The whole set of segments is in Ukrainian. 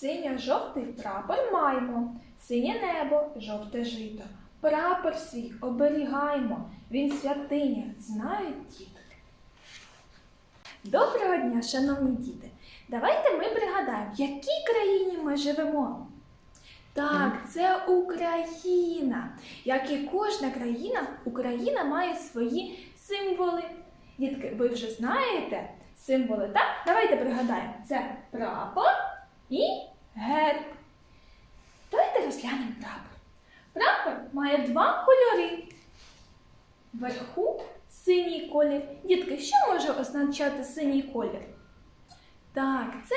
Синьо-жовтий прапор маємо, синє небо, жовте жито. Прапор свій оберігаймо, він святиня, знають дітки. Доброго дня, шановні діти! Давайте ми пригадаємо, в якій країні ми живемо. Так, це Україна. Як і кожна країна, Україна має свої символи. Дітки, ви вже знаєте символи, так? Давайте пригадаємо. Це прапор і герб. Давайте розглянемо прапор. Прапор має два кольори. Вверху синій колір. Дітки, що може означати синій колір? Так, це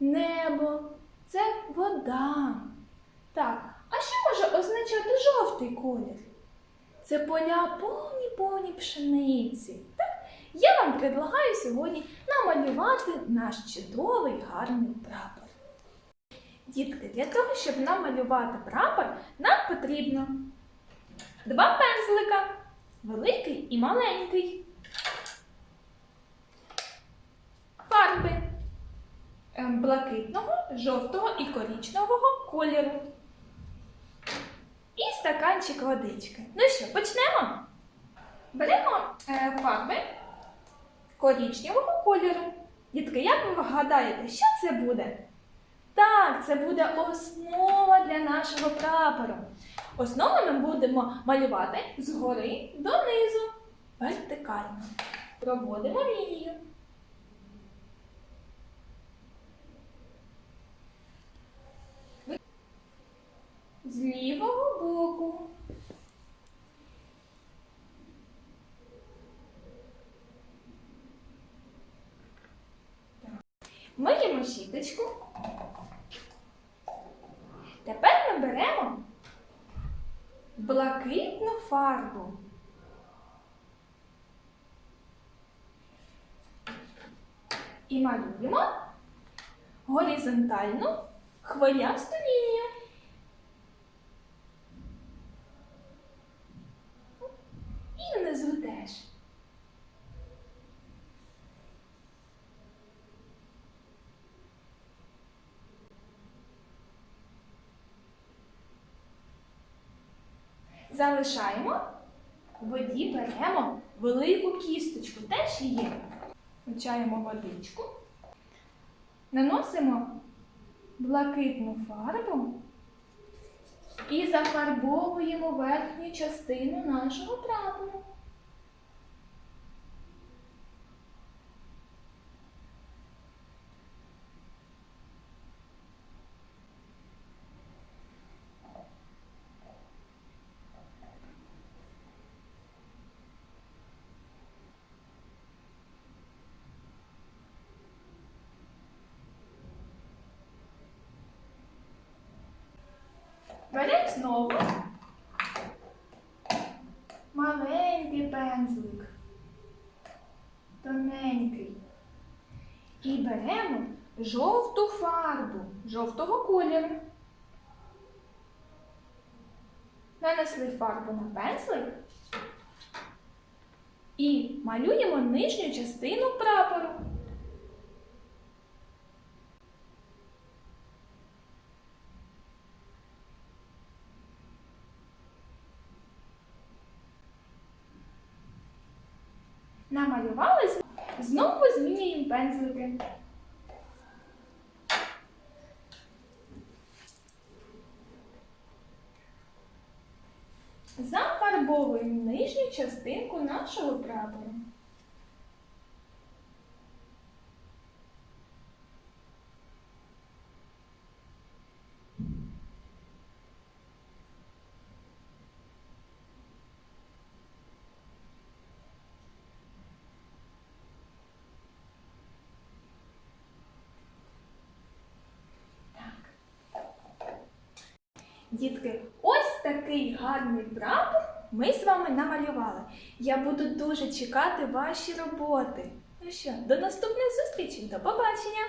небо, це вода. Так, а що може означати жовтий колір? Це поля повні-повні пшениці. Так? Я вам предлагаю сьогодні намалювати наш чудовий гарний прапор. Дітки, для того, щоб намалювати прапор, нам потрібно два пензлика, великий і маленький, фарби ем, блакитного, жовтого і корічневого кольору. І стаканчик водички. Ну що, почнемо? Беремо е, фарби корічневого кольору. Дітки, як ви гадаєте, що це буде? Так, це буде основа для нашого прапору. Основу ми будемо малювати згори донизу, вертикально. Проводимо лінію. З лівого боку. Миємо щіточку. Тепер ми беремо блакитну фарбу. І малюємо горизонтальну хвилясту лінію. І внизу теж. Залишаємо. В воді беремо велику кісточку, теж її. Включаємо водичку. Наносимо блакитну фарбу і зафарбовуємо верхню частину нашого прапору. Беремо знову маленький пензлик, тоненький. І беремо жовту фарбу жовтого кольору. Нанесли фарбу на пензлик і малюємо нижню частину прапору. Намалювали, знову змінюємо пензлики. Зафарбовуємо нижню частинку нашого прапору. Дітки, ось такий гарний прапор ми з вами намалювали. Я буду дуже чекати ваші роботи. Ну що, до наступних зустрічей, до побачення!